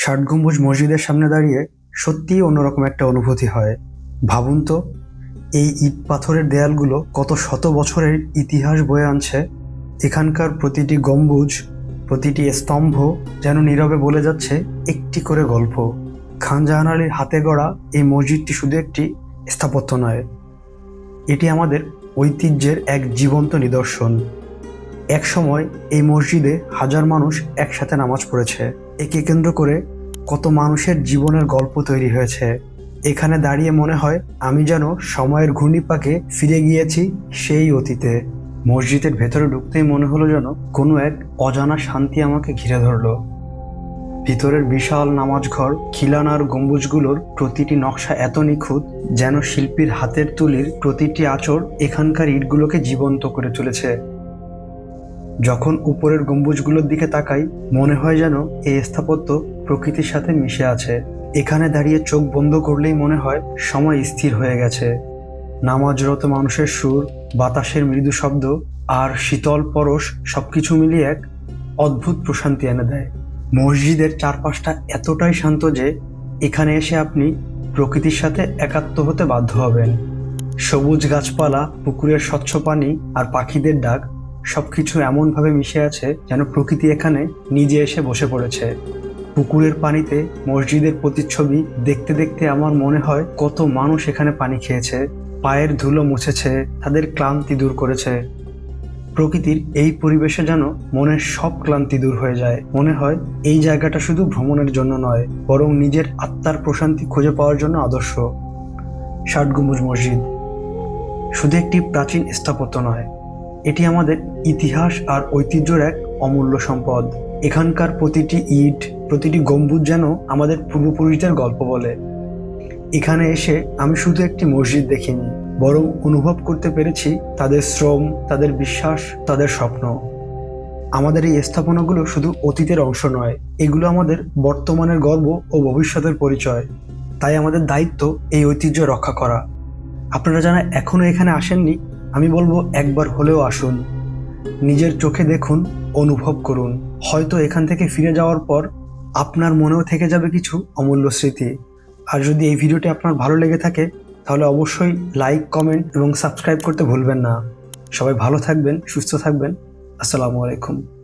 ষাট গম্বুজ মসজিদের সামনে দাঁড়িয়ে সত্যিই অন্যরকম একটা অনুভূতি হয়। ভাবুন তো, এই ইট পাথরের দেয়ালগুলো কত শত বছরের ইতিহাস বয়ে আনছে। এখানকার প্রতিটি গম্বুজ, প্রতিটি স্তম্ভ যেন নীরবে বলে যাচ্ছে একটি করে গল্প। খান জাহান আলীর হাতে গড়া এই মসজিদটি শুধু একটি স্থাপত্য নয়, এটি আমাদের ঐতিহ্যের এক জীবন্ত নিদর্শন। এক সময় এই মসজিদে হাজার মানুষ একসাথে নামাজ পড়েছে। একে কেন্দ্র করে কত মানুষের জীবনের গল্প তৈরি হয়েছে। এখানে দাঁড়িয়ে মনে হয় আমি যেন সময়ের ঘূর্ণিপাকে ফিরে গিয়েছি সেই অতীতে। মসজিদের ভেতরে ঢুকতেই মনে হলো যেন কোনো এক অজানা শান্তি আমাকে ঘিরে ধরলো। ভিতরের বিশাল নামাজ ঘর খিলানার গম্বুজগুলোর প্রতিটি নকশা এত নিখুঁত যেন শিল্পীর হাতের তুলির প্রতিটি আঁচড় এখানকার ইটগুলোকে জীবন্ত করে তুলেছে। যখন উপরের গম্বুজগুলোর দিকে তাকাই, মনে হয় যেন এই স্থাপত্য প্রকৃতির সাথে মিশে আছে। এখানে দাঁড়িয়ে চোখ বন্ধ করলেই মনে হয় সময় স্থির হয়ে গেছে। নামাজরত মানুষের সুর, বাতাসের মৃদু শব্দ আর শীতল পরশ সবকিছু মিলিয়ে এক অদ্ভুত প্রশান্তি এনে দেয়। মসজিদের চারপাশটা এতটাই শান্ত যে এখানে এসে আপনি প্রকৃতির সাথে একাত্ম হতে বাধ্য হবেন। সবুজ গাছপালা, পুকুরের স্বচ্ছ পানি আর পাখিদের ডাক সবকিছু এমনভাবে মিশে আছে যেন প্রকৃতি এখানে নিজে এসে বসে পড়েছে। পুকুরের পানিতে মসজিদের প্রতিচ্ছবি দেখতে দেখতে আমার মনে হয় কত মানুষ এখানে পানি খেয়েছে। পায়ের ধুলো মুছেছে, তাদের ক্লান্তি দূর করেছে। প্রকৃতির এই পরিবেশে যেন মনের সব ক্লান্তি দূর হয়ে যায়। মনে হয় এই জায়গাটা শুধু ভ্রমণের জন্য নয়, বরং নিজের আত্মার প্রশান্তি খুঁজে পাওয়ার জন্য আদর্শ। ষাট গম্বুজ মসজিদ। শুধু একটি প্রাচীন স্থাপত্য নয় এটি আমাদের ইতিহাস আর ঐতিহ্যের এক অমূল্য সম্পদ। এখানকার প্রতিটি ইট, প্রতিটি গম্বুজ যেন আমাদের পূর্বপুরুষদের গল্প বলে। এখানে এসে আমি শুধু একটি মসজিদ দেখিনি, বরং অনুভব করতে পেরেছি তাদের শ্রম, তাদের বিশ্বাস, তাদের স্বপ্ন। আমাদের এই স্থাপনাগুলো শুধু অতীতের অংশ নয়, এগুলো আমাদের বর্তমানের গর্ব ও ভবিষ্যতের পরিচয়। তাই আমাদের দায়িত্ব এই ঐতিহ্য রক্ষা করা। আপনারা যারা এখনও এখানে আসেননি আমি বলব একবার হলেও আসুন। নিজের চোখে দেখুন, অনুভব করুন। হয়তো এখান থেকে ফিরে যাওয়ার পর আপনার মনেও থেকে যাবে কিছু অমূল্য স্মৃতি। আর যদি এই ভিডিওটি আপনার ভালো লেগে থাকে, তাহলে অবশ্যই লাইক, কমেন্ট এবং সাবস্ক্রাইব করতে ভুলবেন না। সবাই ভালো থাকবেন, সুস্থ থাকবেন। আসসালামু আলাইকুম।